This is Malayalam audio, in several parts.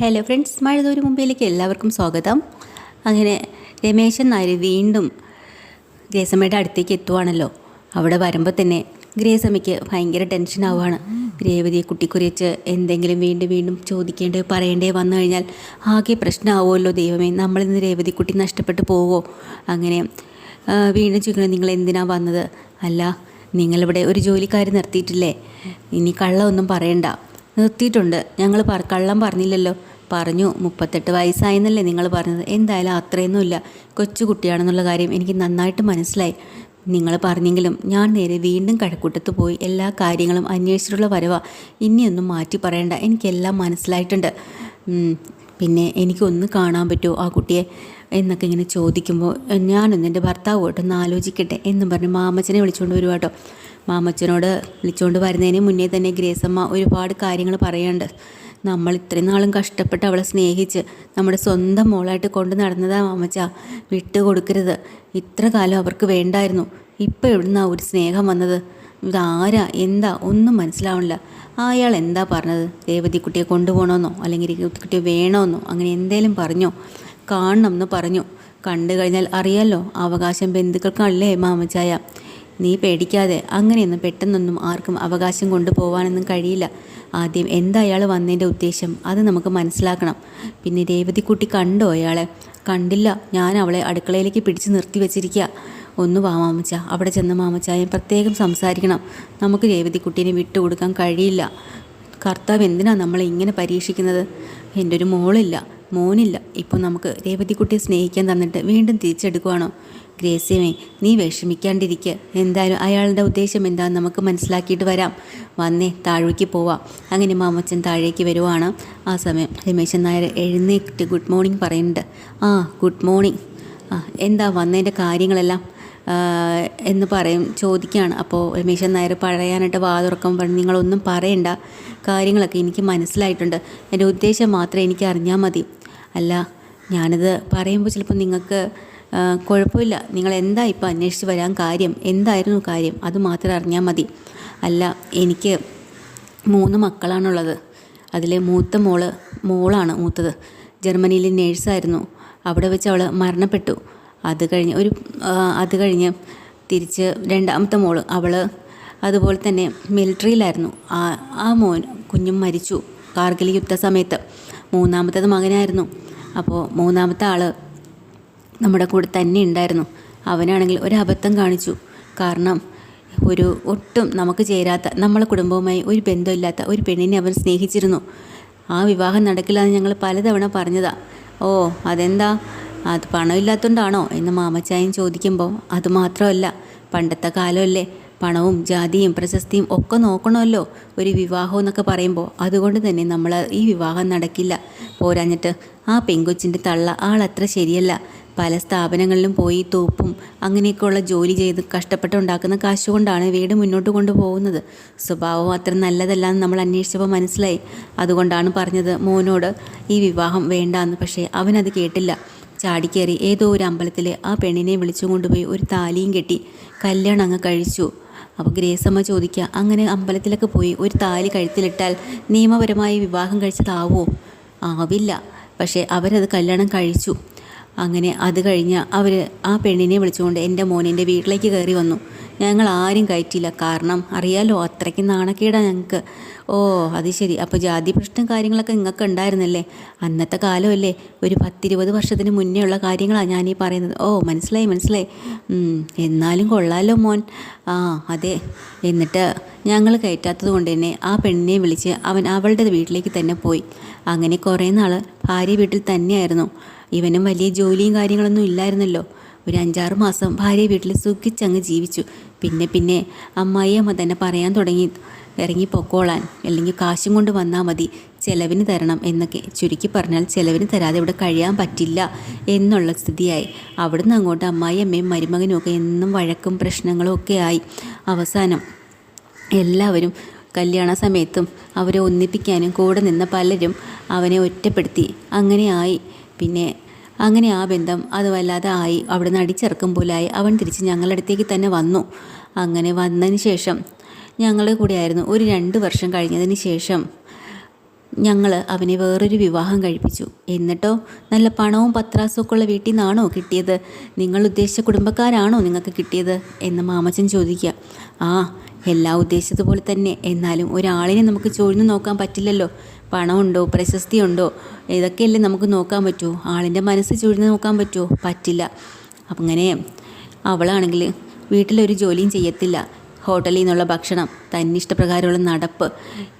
ഹലോ ഫ്രണ്ട്സ് മഴതോരു മുമ്പിലേക്ക് എല്ലാവർക്കും സ്വാഗതം. അങ്ങനെ രമേശൻ നായർ വീണ്ടും ഗ്രേസമ്മയുടെ അടുത്തേക്ക് എത്തുവാണല്ലോ. അവിടെ വരുമ്പോൾ തന്നെ ഗ്രേസമ്മയ്ക്ക് ഭയങ്കര ടെൻഷൻ ആവുകയാണ് രേവതിയെ കുട്ടിക്കുറിച്ച് എന്തെങ്കിലും വീണ്ടും വീണ്ടും ചോദിക്കേണ്ടേ പറയേണ്ടേ വന്നു കഴിഞ്ഞാൽ ആകെ പ്രശ്നമാവുമല്ലോ ദൈവമേ. നമ്മളിന്ന് രേവതി കുട്ടി നഷ്ടപ്പെട്ടു പോവോ? അങ്ങനെ വീണ്ടും ചോദിക്കണം നിങ്ങൾ എന്തിനാണ് വന്നത്? അല്ല നിങ്ങളിവിടെ ഒരു ജോലിക്കാരി നിർത്തിയിട്ടില്ലേ. ഇനി കള്ളമൊന്നും പറയണ്ട. നിർത്തിയിട്ടുണ്ട്. ഞങ്ങൾ പറ കള്ളം പറഞ്ഞില്ലല്ലോ. പറഞ്ഞു മുപ്പത്തെട്ട് വയസ്സായെന്നല്ലേ നിങ്ങൾ പറഞ്ഞത്. എന്തായാലും അത്രയൊന്നുമില്ല. കൊച്ചു കുട്ടിയാണെന്നുള്ള കാര്യം എനിക്ക് നന്നായിട്ട് മനസ്സിലായി. നിങ്ങൾ പറഞ്ഞെങ്കിലും ഞാൻ നേരെ വീണ്ടും കഴക്കൂട്ടത്ത് പോയി എല്ലാ കാര്യങ്ങളും അന്വേഷിച്ചിട്ടുള്ള വരവാ. ഇനിയൊന്നും മാറ്റി പറയണ്ട. എനിക്കെല്ലാം മനസ്സിലായിട്ടുണ്ട്. പിന്നെ എനിക്കൊന്ന് കാണാൻ പറ്റുമോ ആ കുട്ടിയെ? എന്നൊക്കെ ഇങ്ങനെ ചോദിക്കുമ്പോൾ ഞാനൊന്ന് എന്റെ ഭർത്താവ് കേട്ടൊന്ന് ആലോചിക്കട്ടെ എന്നും പറഞ്ഞ് മാമച്ചനെ വിളിച്ചുകൊണ്ട് വരുവാട്ടോ. മാമച്ചനോട് വിളിച്ചുകൊണ്ട് വരുന്നതിന് മുന്നേ തന്നെ ഗ്രേസമ്മ ഒരുപാട് കാര്യങ്ങൾ പറയാണ്ട്. നമ്മൾ ഇത്രയും നാളും കഷ്ടപ്പെട്ട് അവളെ സ്നേഹിച്ച് നമ്മുടെ സ്വന്തം മോളായിട്ട് കൊണ്ട് നടന്നതാ മാമച്ച. വിട്ടു കൊടുക്കരുത്. ഇത്ര കാലം അവർക്ക് വേണ്ടായിരുന്നു. ഇപ്പം എവിടുന്നാ ഒരു സ്നേഹം വന്നത്? ഇതാരാ എന്താ? ഒന്നും മനസ്സിലാവണില്ല. അയാൾ എന്താ പറഞ്ഞത്? രേവതി കുട്ടിയെ കൊണ്ടുപോകണമെന്നോ അല്ലെങ്കിൽ കുട്ടിയെ വേണമെന്നോ അങ്ങനെ എന്തേലും പറഞ്ഞോ? കാണണം എന്ന് പറഞ്ഞു. കണ്ടു കഴിഞ്ഞാൽ അറിയാലോ അവകാശം ബന്ധുക്കൾക്കല്ലേ മാമച്ചായ? നീ പേടിക്കാതെ അങ്ങനെയൊന്നും പെട്ടെന്നൊന്നും ആർക്കും അവകാശം കൊണ്ടുപോകാനൊന്നും കഴിയില്ല. ആദ്യം എന്താ അയാൾ വന്നതിന്റെ ഉദ്ദേശം അത് നമുക്ക് മനസ്സിലാക്കണം. പിന്നെ രേവതിക്കുട്ടി കണ്ടോ അയാളെ? കണ്ടില്ല. ഞാൻ അവളെ അടുക്കളയിലേക്ക് പിടിച്ച് നിർത്തി വെച്ചിരിക്കുക ഒന്ന് വാ മാമച്ച. അവിടെ ചെന്ന മാമച്ച ഞാൻ പ്രത്യേകം സംസാരിക്കണം. നമുക്ക് രേവതിക്കുട്ടീനെ വിട്ടുകൊടുക്കാൻ കഴിയില്ല. കർത്താവ് എന്തിനാണ് നമ്മളെ ഇങ്ങനെ പരീക്ഷിക്കുന്നത്? എന്റെ ഒരു മോളില്ല. മോനില്ല. ഇപ്പോൾ നമുക്ക് രേവതിക്കുട്ടിയെ സ്നേഹിക്കാൻ തന്നിട്ട് വീണ്ടും തിരിച്ചെടുക്കുവാണോ? ഗ്രേസ്യമേ നീ വിഷമിക്കാണ്ടിരിക്കുക എന്തായാലും അയാളുടെ ഉദ്ദേശം എന്താണെന്ന് നമുക്ക് മനസ്സിലാക്കിയിട്ട് വരാം. വന്നേ താഴേക്ക് പോവാം. അങ്ങനെ മാമച്ചൻ താഴേക്ക് വരുവാണ്. ആ സമയം രമേശൻ നായർ എഴുന്നേറ്റ് ഗുഡ് മോർണിംഗ് പറയുന്നുണ്ട്. ആ ഗുഡ് മോർണിംഗ്. ആ എന്താ വന്നതിന്റെ കാര്യങ്ങളെല്ലാം? എന്ന് പറയും ചോദിക്കുകയാണ് അപ്പോൾ രമേശൻ നായർ പറയാനായിട്ട് വാതുറക്കം പറഞ്ഞു നിങ്ങളൊന്നും പറയണ്ട. കാര്യങ്ങളൊക്കെ എനിക്ക് മനസ്സിലായിട്ടുണ്ട്. എന്റെ ഉദ്ദേശം മാത്രമേ എനിക്ക് അറിഞ്ഞാൽ മതി. അല്ല ഞാനിത് പറയുമ്പോൾ ചിലപ്പോൾ നിങ്ങൾക്ക് കുഴപ്പമില്ല. നിങ്ങൾ എന്താ ഇപ്പോൾ അന്വേഷിച്ച് വരാൻ കാര്യം? എന്തായിരുന്നു കാര്യം? അത് മാത്രം അറിഞ്ഞാൽ മതി. അല്ല എനിക്ക് മൂന്ന് മക്കളാണുള്ളത്. അതിലെ മൂത്ത മോൾ മോളാണ് മൂത്തത്. ജർമ്മനിയിൽ നേഴ്സായിരുന്നു. അവിടെ വെച്ച് അവൾ മരണപ്പെട്ടു. അത് കഴിഞ്ഞ് ഒരു അത് കഴിഞ്ഞ് തിരിച്ച് രണ്ടാമത്തെ മോൾ അവൾ അതുപോലെ തന്നെ മിലിറ്ററിയിലായിരുന്നു. ആ ആ മോൻ കുഞ്ഞും മരിച്ചു കാർഗിൽ യുദ്ധ സമയത്ത് മൂന്നാമത്തത് മകനായിരുന്നു. അപ്പോൾ മൂന്നാമത്തെ ആൾ നമ്മുടെ കൂടെ തന്നെ ഉണ്ടായിരുന്നു. അവനാണെങ്കിൽ ഒരു അബദ്ധം കാണിച്ചു. കാരണം ഒരു ഒട്ടും നമുക്ക് ചേരാത്ത നമ്മളെ കുടുംബവുമായി ഒരു ബന്ധമില്ലാത്ത ഒരു പെണ്ണിനെ അവൻ സ്നേഹിച്ചിരുന്നു. ആ വിവാഹം നടക്കില്ല എന്ന് ഞങ്ങൾ പലതവണ പറഞ്ഞതാ. ഓ അതെന്താ? അത് പണമില്ലാത്തതുകൊണ്ടാണോ എന്ന് മാമച്ചായൻ ചോദിക്കുമ്പോൾ അതുമാത്രമല്ല പണ്ടത്തെ കാലമല്ലേ? പണവും ജാതിയും പ്രശസ്തിയും ഒക്കെ നോക്കണമല്ലോ ഒരു വിവാഹം എന്നൊക്കെ പറയുമ്പോൾ. അതുകൊണ്ട് തന്നെ നമ്മൾ ഈ വിവാഹം നടക്കില്ല. പോരാഞ്ഞിട്ട് ആ പെങ്കൊച്ചിന്റെ തള്ള ആളത്ര ശരിയല്ല. പല സ്ഥാപനങ്ങളിലും പോയി തോപ്പും അങ്ങനെയൊക്കെയുള്ള ജോലി ചെയ്ത് കഷ്ടപ്പെട്ടുണ്ടാക്കുന്ന കാശ് കൊണ്ടാണ് വീട് മുന്നോട്ട് കൊണ്ടുപോകുന്നത്. സ്വഭാവം അത്ര നല്ലതല്ലന്ന് നമ്മൾ അന്വേഷിച്ചപ്പോൾ മനസ്സിലായി. അതുകൊണ്ടാണ് പറഞ്ഞത് മോനോട് ഈ വിവാഹം വേണ്ടാന്ന്. പക്ഷേ അവനത് കേട്ടില്ല. ചാടിക്കേറി ഏതോ ഒരു അമ്പലത്തിലെ ആ പെണ്ണിനെ വിളിച്ചു കൊണ്ടുപോയി ഒരു താലിയും കെട്ടി. കല്യാണം അങ്ങ് കഴിച്ചു. അപ്പോൾ ഗ്രേസമ്മ ചോദിക്കുക അങ്ങനെ അമ്പലത്തിലൊക്കെ പോയി ഒരു താലി കഴുത്തിലിട്ടാൽ നിയമപരമായി വിവാഹം കഴിച്ചതാവോ? ആവില്ല പക്ഷേ അവരത് കല്യാണം കഴിച്ചു. അങ്ങനെ അത് കഴിഞ്ഞ് അവർ ആ പെണ്ണിനെ വിളിച്ചുകൊണ്ട് എന്റെ മോൻ എന്റെ വീട്ടിലേക്ക് കയറി വന്നു. ഞങ്ങൾ ആരും കയറ്റിയില്ല. കാരണം അറിയാലോ അത്രയ്ക്ക് നാണക്കേടാ ഞങ്ങൾക്ക് ഓ അത് ശരി. അപ്പോൾ ജാതി പ്രശ്നം കാര്യങ്ങളൊക്കെ നിങ്ങൾക്ക് ഉണ്ടായിരുന്നല്ലേ? അന്നത്തെ കാലമല്ലേ? ഒരു പത്തിരുപത് വർഷത്തിന് മുന്നേ ഉള്ള കാര്യങ്ങളാണ് ഞാനീ പറയുന്നത്. ഓ മനസ്സിലായി മനസ്സിലായി. എന്നാലും കൊള്ളാലോ മോൻ. ആ അതെ. എന്നിട്ട് ഞങ്ങൾ കയറ്റാത്തത് കൊണ്ട് തന്നെ ആ പെണ്ണിനെ വിളിച്ച് അവൻ അവളുടെ വീട്ടിലേക്ക് തന്നെ പോയി. അങ്ങനെ കുറേ നാൾ ഭാര്യ വീട്ടിൽ തന്നെയായിരുന്നു. ഇവനും വലിയ ജോലിയും കാര്യങ്ങളൊന്നും ഇല്ലായിരുന്നല്ലോ. ഒരു അഞ്ചാറ് മാസം ഭാര്യ വീട്ടിൽ സുഖിച്ചങ്ങ് ജീവിച്ചു. പിന്നെ പിന്നെ അമ്മായിയമ്മ തന്നെ പറയാൻ തുടങ്ങി. ഇറങ്ങി പൊക്കോളാൻ. അല്ലെങ്കിൽ കാശും കൊണ്ട് വന്നാൽ മതി. ചെലവിന് തരണം എന്നൊക്കെ ചുരുക്കി പറഞ്ഞാൽ ചെലവിന് തരാതെ ഇവിടെ കഴിയാൻ പറ്റില്ല എന്നുള്ള സ്ഥിതിയായി. അവിടുന്ന് അങ്ങോട്ട് അമ്മായിയമ്മയും മരുമകനും ഒക്കെ എന്നും വഴക്കും പ്രശ്നങ്ങളും ഒക്കെ ആയി. അവസാനം എല്ലാവരും കല്യാണ സമയത്തും അവരെ ഒന്നിപ്പിക്കാനും കൂടെ നിന്ന പലരും അവനെ ഒറ്റപ്പെടുത്തി. അങ്ങനെയായി പിന്നെ അങ്ങനെ ആ ബന്ധം അത് വല്ലാതെ ആയി. അവിടെ നിന്ന് അടിച്ചിറക്കും പോലായി അവൻ തിരിച്ച് ഞങ്ങളുടെ അടുത്തേക്ക് തന്നെ വന്നു. അങ്ങനെ വന്നതിന് ശേഷം ഞങ്ങളുടെ കൂടെയായിരുന്നു. ഒരു രണ്ട് വർഷം കഴിഞ്ഞതിന് ശേഷം ഞങ്ങൾ അവനെ വേറൊരു വിവാഹം കഴിപ്പിച്ചു. എന്നിട്ടോ? നല്ല പണവും പത്രാസും ഒക്കെ ഉള്ള വീട്ടിൽ നിന്നാണോ കിട്ടിയത്? നിങ്ങൾ ഉദ്ദേശിച്ച കുടുംബക്കാരാണോ നിങ്ങൾക്ക് കിട്ടിയത്? എന്ന് മാമച്ചൻ ചോദിക്കുക. ആ എല്ലാ ഉദ്ദേശിച്ചതുപോലെ തന്നെ. എന്നാലും ഒരാളിനെ നമുക്ക് ചൊഴിഞ്ഞു നോക്കാൻ പറ്റില്ലല്ലോ. പണമുണ്ടോ? പ്രശസ്തിയുണ്ടോ? ഇതൊക്കെയല്ലേ നമുക്ക് നോക്കാൻ പറ്റുമോ ആളിന്റെ മനസ്സ് ചുഴിഞ്ഞ് നോക്കാൻ പറ്റുമോ പറ്റില്ല. അപ്പം അങ്ങനെ അവളാണെങ്കിൽ വീട്ടിലൊരു ജോലിയും ചെയ്യത്തില്ല. ഹോട്ടലിൽ നിന്നുള്ള ഭക്ഷണം തന്നിഷ്ടപ്രകാരമുള്ള നടപ്പ്.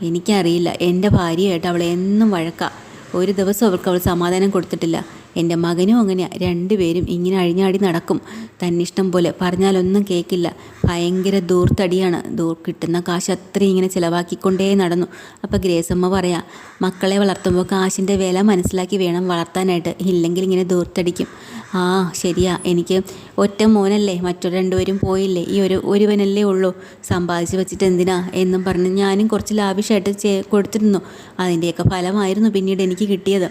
എനിക്കറിയില്ല. എന്റെ ഭാര്യയായിട്ട് അവളെ എന്നും വഴക്കാം. ഒരു ദിവസം അവൾക്ക് അവൾ സമാധാനം കൊടുത്തിട്ടില്ല. എന്റെ മകനും അങ്ങനെയാണ് രണ്ടുപേരും ഇങ്ങനെ അഴിഞ്ഞാടി നടക്കും. തന്നിഷ്ടം പോലെ. പറഞ്ഞാലൊന്നും കേൾക്കില്ല ഭയങ്കര ദൂർത്തടിയാണ്. ദൂർ കിട്ടുന്ന കാശ് അത്രയും ഇങ്ങനെ ചിലവാക്കിക്കൊണ്ടേ നടന്നു. അപ്പോൾ ഗ്രേസമ്മ പറയാം മക്കളെ വളർത്തുമ്പോൾ കാശിന്റെ വില മനസ്സിലാക്കി വേണം വളർത്താനായിട്ട്. ഇല്ലെങ്കിൽ ഇങ്ങനെ ദൂർത്തടിക്കും. ആ ശരിയാ. എനിക്ക് ഒറ്റ മോനല്ലേ. മറ്റു രണ്ടുപേരും പോയില്ലേ. ഈ ഒരു ഒരുവനല്ലേ ഉള്ളൂ. സമ്പാദിച്ച് വെച്ചിട്ട് എന്തിനാ? എന്നും പറഞ്ഞ് ഞാനും കുറച്ച് ലാവിഷായിട്ട് കൊടുത്തിരുന്നു. അതിന്റെയൊക്കെ ഫലമായിരുന്നു പിന്നീട് എനിക്ക് കിട്ടിയത്.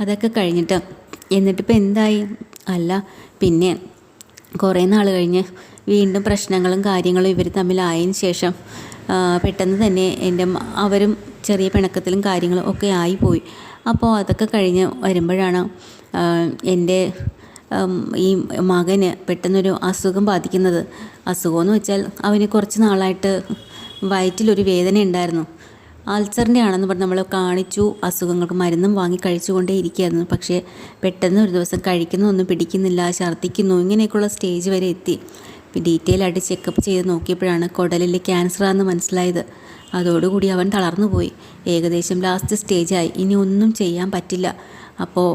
അതൊക്കെ കഴിഞ്ഞിട്ട് എന്നിട്ടിപ്പോൾ എന്തായി? അല്ല പിന്നെ കുറേ നാൾ കഴിഞ്ഞ് വീണ്ടും പ്രശ്നങ്ങളും കാര്യങ്ങളും ഇവർ തമ്മിലായതിനു ശേഷം പെട്ടെന്ന് തന്നെ എന്റെ അവരും ചെറിയ പിണക്കത്തിലും കാര്യങ്ങളും ഒക്കെ ആയിപ്പോയി. അപ്പോൾ അതൊക്കെ കഴിഞ്ഞ് വരുമ്പോഴാണ് എന്റെ ഈ മകന് പെട്ടെന്നൊരു അസുഖം ബാധിക്കുന്നത്. അസുഖമെന്ന് വെച്ചാൽ അവന് കുറച്ച് നാളായിട്ട് വയറ്റിലൊരു വേദന ഉണ്ടായിരുന്നു അൾസറിന്റെ ആണെന്ന് പറഞ്ഞ് നമ്മൾ കാണിച്ചു. അസുഖങ്ങൾക്ക് മരുന്നും വാങ്ങി കഴിച്ചുകൊണ്ടേ ഇരിക്കുകയായിരുന്നു പക്ഷേ പെട്ടെന്ന് ഒരു ദിവസം കഴിക്കുന്നു ഒന്നും പിടിക്കുന്നില്ല ഛർദ്ദിക്കുന്നു ഇങ്ങനെയൊക്കെയുള്ള സ്റ്റേജ് വരെ എത്തി. ഡീറ്റെയിൽ ആയിട്ട് ചെക്കപ്പ് ചെയ്ത് നോക്കിയപ്പോഴാണ് കുടലിൽ ക്യാൻസറാണെന്ന് മനസ്സിലായത്. അതോടുകൂടി അവൻ തളർന്നു പോയി. ഏകദേശം ലാസ്റ്റ് സ്റ്റേജായി ഇനി ഒന്നും ചെയ്യാൻ പറ്റില്ല. അപ്പോൾ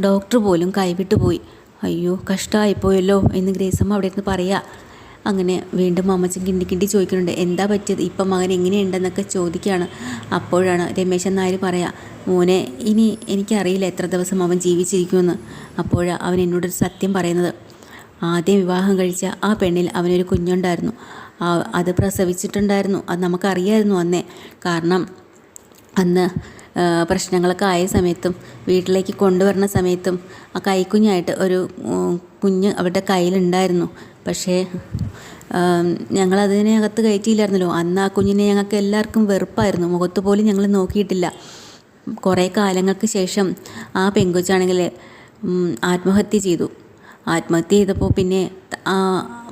ഡോക്ടർ പോലും കൈവിട്ടു പോയി. അയ്യോ കഷ്ടമായിപ്പോയല്ലോ എന്ന് ഗ്രേസമ്മ അവിടെ നിന്ന് പറയാ. അങ്ങനെ വീണ്ടും അമ്മച്ചൻ കിണ്ടി കിണ്ടി ചോദിക്കുന്നുണ്ട് എന്താ പറ്റിയത്? ഇപ്പം മകൻ എങ്ങനെയുണ്ടെന്നൊക്കെ ചോദിക്കുകയാണ്. അപ്പോഴാണ് രമേശൻ നായർ പറയാ മോനെ ഇനി എനിക്കറിയില്ല എത്ര ദിവസം അവൻ ജീവിച്ചിരിക്കുമെന്ന്. അപ്പോഴാണ് അവൻ എന്നോടൊരു സത്യം പറയുന്നത്. ആദ്യം വിവാഹം കഴിച്ച ആ പെണ്ണിൽ അവനൊരു കുഞ്ഞുണ്ടായിരുന്നു. അത് പ്രസവിച്ചിട്ടുണ്ടായിരുന്നു. അത് നമുക്കറിയായിരുന്നു അന്നേ. കാരണം അന്ന് പ്രശ്നങ്ങളൊക്കെ ആയ സമയത്തും വീട്ടിലേക്ക് കൊണ്ടുവരുന്ന സമയത്തും ആ കൈക്കുഞ്ഞായിട്ട് ഒരു കുഞ്ഞ് അവരുടെ കയ്യിലുണ്ടായിരുന്നു. പക്ഷേ ഞങ്ങൾ അതിനകത്ത് കയറ്റിയില്ലായിരുന്നല്ലോ. അന്ന് ആ കുഞ്ഞിനെ ഞങ്ങൾക്ക് എല്ലാവർക്കും വെറുപ്പായിരുന്നു. മുഖത്ത് പോലും ഞങ്ങൾ നോക്കിയിട്ടില്ല. കുറേ കാലങ്ങൾക്ക് ശേഷം ആ പെങ്കൊച്ചാണെങ്കിൽ ആത്മഹത്യ ചെയ്തു. ആത്മഹത്യ ചെയ്തപ്പോൾ പിന്നെ ആ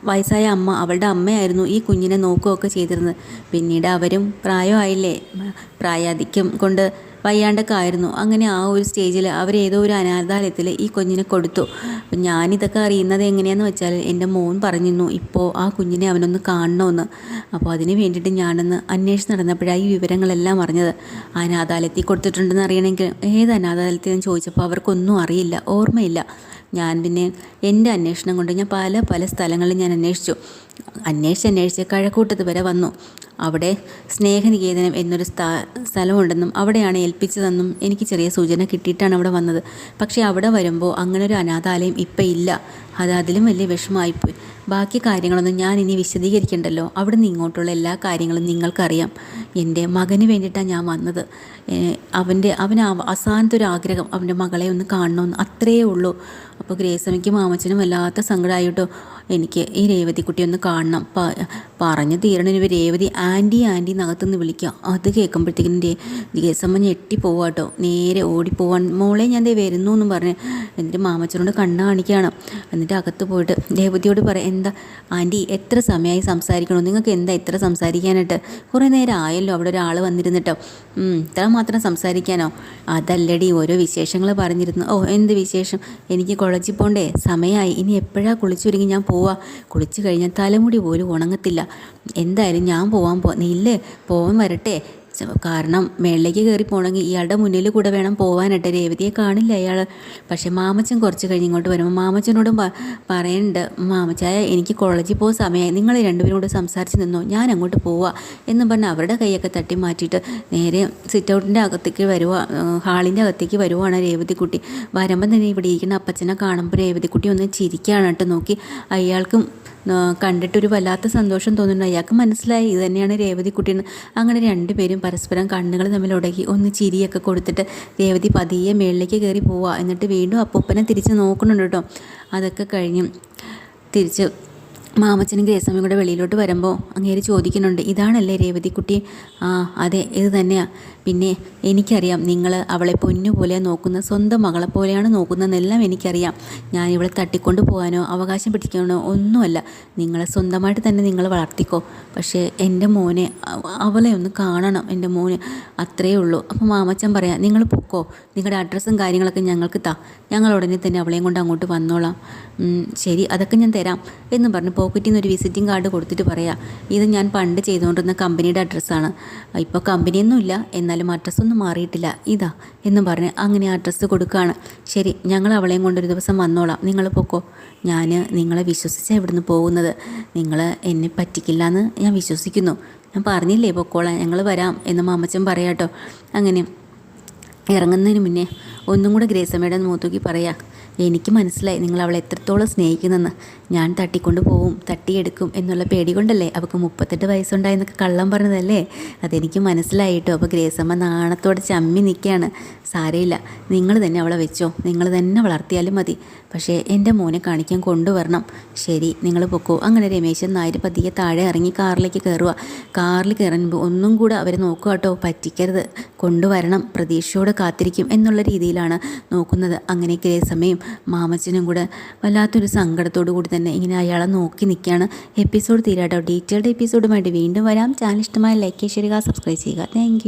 വയസ്സായ അമ്മ അവളുടെ അമ്മയായിരുന്നു ഈ കുഞ്ഞിനെ നോക്കുകയൊക്കെ ചെയ്തിരുന്നത്. പിന്നീട് അവരും പ്രായമായില്ലേ? പ്രായാധിക്യം കൊണ്ട് വയ്യാണ്ടൊക്കെ ആയിരുന്നു അങ്ങനെ ആ ഒരു സ്റ്റേജിൽ അവരേതോ ഒരു അനാഥാലയത്തിൽ ഈ കുഞ്ഞിനെ കൊടുത്തു. അപ്പം ഞാനിതൊക്കെ അറിയുന്നത് എങ്ങനെയാണെന്ന് വെച്ചാൽ എന്റെ മോൻ പറഞ്ഞിരുന്നു ഇപ്പോൾ ആ കുഞ്ഞിനെ അവനൊന്ന് കാണണമെന്ന് അപ്പോൾ അതിന് വേണ്ടിയിട്ട് ഞാനൊന്ന് അന്വേഷിച്ച് നടന്നപ്പോഴാണ് ഈ വിവരങ്ങളെല്ലാം അറിഞ്ഞത്. അനാഥാലയത്തിൽ കൊടുത്തിട്ടുണ്ടെന്ന് അറിയണമെങ്കിൽ ഏത് അനാഥാലയത്തിൽ എന്ന് ചോദിച്ചപ്പോൾ അവർക്കൊന്നും അറിയില്ല ഓർമ്മയില്ല. ഞാൻ പിന്നെ എന്റെ അന്വേഷണം കൊണ്ട് ഞാൻ പല പല സ്ഥലങ്ങളിൽ ഞാൻ അന്വേഷിച്ചു. അന്വേഷിച്ച് അന്വേഷിച്ച് കഴക്കൂട്ടത്ത് വരെ വന്നു. അവിടെ സ്നേഹനികേതനം എന്നൊരു സ്ഥാ സ്ഥലമുണ്ടെന്നും അവിടെയാണ് ഏൽപ്പിച്ചതെന്നും എനിക്ക് ചെറിയ സൂചന കിട്ടിയിട്ടാണ് അവിടെ വന്നത്. പക്ഷേ അവിടെ വരുമ്പോൾ അങ്ങനൊരു അനാഥാലയം ഇപ്പം ഇല്ല. അത് അതിലും വലിയ വിഷമമായിപ്പോയി. ബാക്കി കാര്യങ്ങളൊന്നും ഞാൻ ഇനി വിശദീകരിക്കണ്ടല്ലോ. അവിടെ നിന്ന് ഇങ്ങോട്ടുള്ള എല്ലാ കാര്യങ്ങളും നിങ്ങൾക്കറിയാം. എന്റെ മകന് വേണ്ടിയിട്ടാണ് ഞാൻ വന്നത്. അവന്റെ അവന് അവ- അവസാനത്തെ ആഗ്രഹം അവന്റെ മകളെ ഒന്ന് കാണണമെന്ന് അത്രയേ ഉള്ളൂ. അപ്പോൾ ഗ്രേസമ്മയ്ക്കും മാമച്ചനും വല്ലാത്ത സങ്കടമായിട്ടോ എനിക്ക് ഈ രേവതിക്കുട്ടി ഒന്ന് കാണണം. പറഞ്ഞു തീരണിന് രേവതി ആന്റി ആന്റി നകത്തുനിന്ന് വിളിക്കുക അത് കേൾക്കുമ്പോഴത്തേക്കും ഗേസമ്മ ഞെട്ടിപ്പോവുക ഞെട്ടി പോവാട്ടോ നേരെ ഓടിപ്പോവാൻ മോളെ ഞാൻ ദേ വരുന്നു എന്നും പറഞ്ഞ്. എന്റെ മാമച്ചനോട് കണ്ണ് കാണിക്കുകയാണ് എന്നിട്ട് അകത്ത് പോയിട്ട് രേവതിയോട് പറയാം എന്താ ആന്റി എത്ര സമയമായി സംസാരിക്കണോ? നിങ്ങൾക്ക് എന്താ ഇത്ര സംസാരിക്കാനായിട്ട്? കുറേ നേരം ആയല്ലോ അവിടെ ഒരാൾ വന്നിരുന്നിട്ടോ. ഇത്ര മാത്രം സംസാരിക്കാനോ? അതല്ലടി ഓരോ വിശേഷങ്ങൾ പറഞ്ഞിരുന്നു. ഓ എന്ത് വിശേഷം? എനിക്ക് പോണ്ടേ സമയമായി ഇനി എപ്പോഴാണ് കുളിച്ചൊരുങ്ങി ഞാൻ പോവാ. കുളിച്ചു കഴിഞ്ഞാൽ തലമുടി പോലും ഉണങ്ങത്തില്ല. എന്തായാലും ഞാൻ പോവാൻ പോ നീൽ പോവാൻ വരട്ടെ. കാരണം മേളിലേക്ക് കയറി പോകണമെങ്കിൽ ഇയാളുടെ മുന്നിൽ കൂടെ വേണം പോകാനായിട്ട് രേവതിയെ കാണില്ല അയാൾ പക്ഷേ മാമച്ചൻ കുറച്ച് കഴിഞ്ഞ് ഇങ്ങോട്ട് വരുമ്പോൾ മാമച്ചനോടും പറയുന്നുണ്ട് മാമച്ചായ എനിക്ക് കോളേജിൽ പോകുന്ന സമയമായി നിങ്ങൾ രണ്ടുപേരും കൂടെ സംസാരിച്ച് നിന്നോ? ഞാൻ അങ്ങോട്ട് പോവാ. എന്ന് പറഞ്ഞ് അവരുടെ കൈയൊക്കെ തട്ടി മാറ്റിയിട്ട് നേരെ സിറ്റ് ഔട്ടിന്റെ അകത്തേക്ക് വരുക ഹാളിന്റെ അകത്തേക്ക് വരുവാണ് രേവതിക്കുട്ടി വരുമ്പം തന്നെ ഇവിടെ ഇരിക്കുന്ന അപ്പച്ചനെ കാണുമ്പോൾ രേവതിക്കുട്ടി ഒന്ന് ചിരിക്കുകയാണ് കേട്ടോ നോക്കി. അയാൾക്കും കണ്ടിട്ടൊരു വല്ലാത്ത സന്തോഷം തോന്നുന്നു. അയാൾക്ക് മനസ്സിലായി. ഇത് തന്നെയാണ് രേവതിക്കുട്ടിയെന്ന് അങ്ങനെ രണ്ടുപേരും പരസ്പരം കണ്ണുകൾ തമ്മിൽ ഉടക്കി ഒന്ന് ചിരിയൊക്കെ കൊടുത്തിട്ട് രേവതി പതിയെ മേളിലേക്ക് കയറി പോവുക എന്നിട്ട് വീണ്ടും അപ്പൂപ്പനെ തിരിച്ച് നോക്കുന്നുണ്ട് കേട്ടോ. അതൊക്കെ കഴിഞ്ഞ് തിരിച്ച് മാമച്ചനും ഗ്രേസമ്മയും കൂടെ വെളിയിലോട്ട് വരുമ്പോൾ അങ്ങേര് ചോദിക്കുന്നുണ്ട്. ഇതാണല്ലേ രേവതിക്കുട്ടി ആ അതെ ഇത് തന്നെയാണ് പിന്നെ എനിക്കറിയാം നിങ്ങൾ അവളെ പൊന്നുപോലെ നോക്കുന്ന സ്വന്തം മകളെ പോലെയാണ് നോക്കുന്നതെന്നെല്ലാം എനിക്കറിയാം. ഞാൻ ഇവളെ തട്ടിക്കൊണ്ട് പോകാനോ അവകാശം പിടിക്കാനോ ഒന്നുമല്ല. നിങ്ങളെ സ്വന്തമായിട്ട് തന്നെ നിങ്ങൾ വളർത്തിക്കോ. പക്ഷേ എന്റെ മോനെ അവളെ ഒന്ന് കാണണം എന്റെ മോന്. അത്രയേ ഉള്ളൂ. അപ്പോൾ മാമച്ചൻ പറയാം നിങ്ങൾ പൊക്കോ. നിങ്ങളുടെ അഡ്രസ്സും കാര്യങ്ങളൊക്കെ ഞങ്ങൾക്ക് താ. ഞങ്ങൾ ഉടനെ തന്നെ അവളെയും കൊണ്ട് അങ്ങോട്ട് വന്നോളാം. ശരി അതൊക്കെ ഞാൻ തരാം. എന്ന് പറഞ്ഞ് പോക്കറ്റിൽ നിന്ന് ഒരു വിസിറ്റിംഗ് കാർഡ് കൊടുത്തിട്ട് പറയാം ഇത് ഞാൻ പണ്ട് ചെയ്തുകൊണ്ടിരുന്ന കമ്പനിയുടെ അഡ്രസ്സാണ് ഇപ്പോൾ കമ്പനിയൊന്നും ഇല്ല എന്നാലും അഡ്രസ്സൊന്നും മാറിയിട്ടില്ല. ഇതാ എന്ന് പറഞ്ഞ് അങ്ങനെ അഡ്രസ്സ് കൊടുക്കുകയാണ് ശരി ഞങ്ങൾ അവളെയും കൊണ്ടൊരു ദിവസം വന്നോളാം. നിങ്ങൾ പൊക്കോ. ഞാൻ നിങ്ങളെ വിശ്വസിച്ചാണ് ഇവിടുന്ന് പോകുന്നത്. നിങ്ങൾ എന്നെ പറ്റിക്കില്ല എന്ന് ഞാൻ വിശ്വസിക്കുന്നു. ഞാൻ പറഞ്ഞില്ലേ പൊക്കോളാം ഞങ്ങൾ വരാം എന്ന് മാമച്ചൻ പറയാട്ടോ. അങ്ങനെ ഇറങ്ങുന്നതിന് മുന്നേ ഒന്നും കൂടെ ഗ്രേസമ്മയുടെ മൂത്തൂക്കി പറയാ. എനിക്ക് മനസ്സിലായി നിങ്ങൾ അവളെ എത്രത്തോളം സ്നേഹിക്കുന്നെന്ന്. ഞാൻ തട്ടിക്കൊണ്ട് പോവും തട്ടിയെടുക്കും എന്നുള്ള പേടി കൊണ്ടല്ലേ അവൾക്ക് മുപ്പത്തെട്ട് വയസ്സുണ്ടായെന്നൊക്കെ കള്ളം പറഞ്ഞതല്ലേ? അതെനിക്ക് മനസ്സിലായിട്ടോ? അപ്പോൾ ഗ്രേസമ്മ നാണത്തോടെ ചമ്മി നിൽക്കുകയാണ്. സാരയില്ല നിങ്ങൾ തന്നെ അവളെ വെച്ചോ. നിങ്ങൾ തന്നെ വളർത്തിയാലും മതി. പക്ഷേ എന്റെ മോനെ കാണിക്കാൻ കൊണ്ടുവരണം. ശരി നിങ്ങൾ പൊക്കോ. അങ്ങനെ രമേശൻ നായർ പതിയെ താഴെ ഇറങ്ങി കാറിലേക്ക് കയറുക. കാറിൽ കയറുമ്പോൾ ഒന്നും കൂടെ അവരെ നോക്കുക കേട്ടോ. പറ്റിക്കരുത്. കൊണ്ടുവരണം. പ്രതീക്ഷയോടെ കാത്തിരിക്കും എന്നുള്ള രീതിയിലാണ് നോക്കുന്നത്. അങ്ങനെ ഇതേ സമയം മാമച്ചനും കൂടെ വല്ലാത്തൊരു സങ്കടത്തോടു കൂടി തന്നെ ഇങ്ങനെ അയാളെ നോക്കി നിൽക്കുകയാണ്. എപ്പിസോഡ് തീരാട്ടോ. ഡീറ്റെയിൽഡ് എപ്പിസോഡുമായിട്ട് വീണ്ടും വരാം. ചാനൽ ഇഷ്ടമായ ലൈക്ക് ചെയ്യുക സബ്സ്ക്രൈബ് ചെയ്യുക. താങ്ക്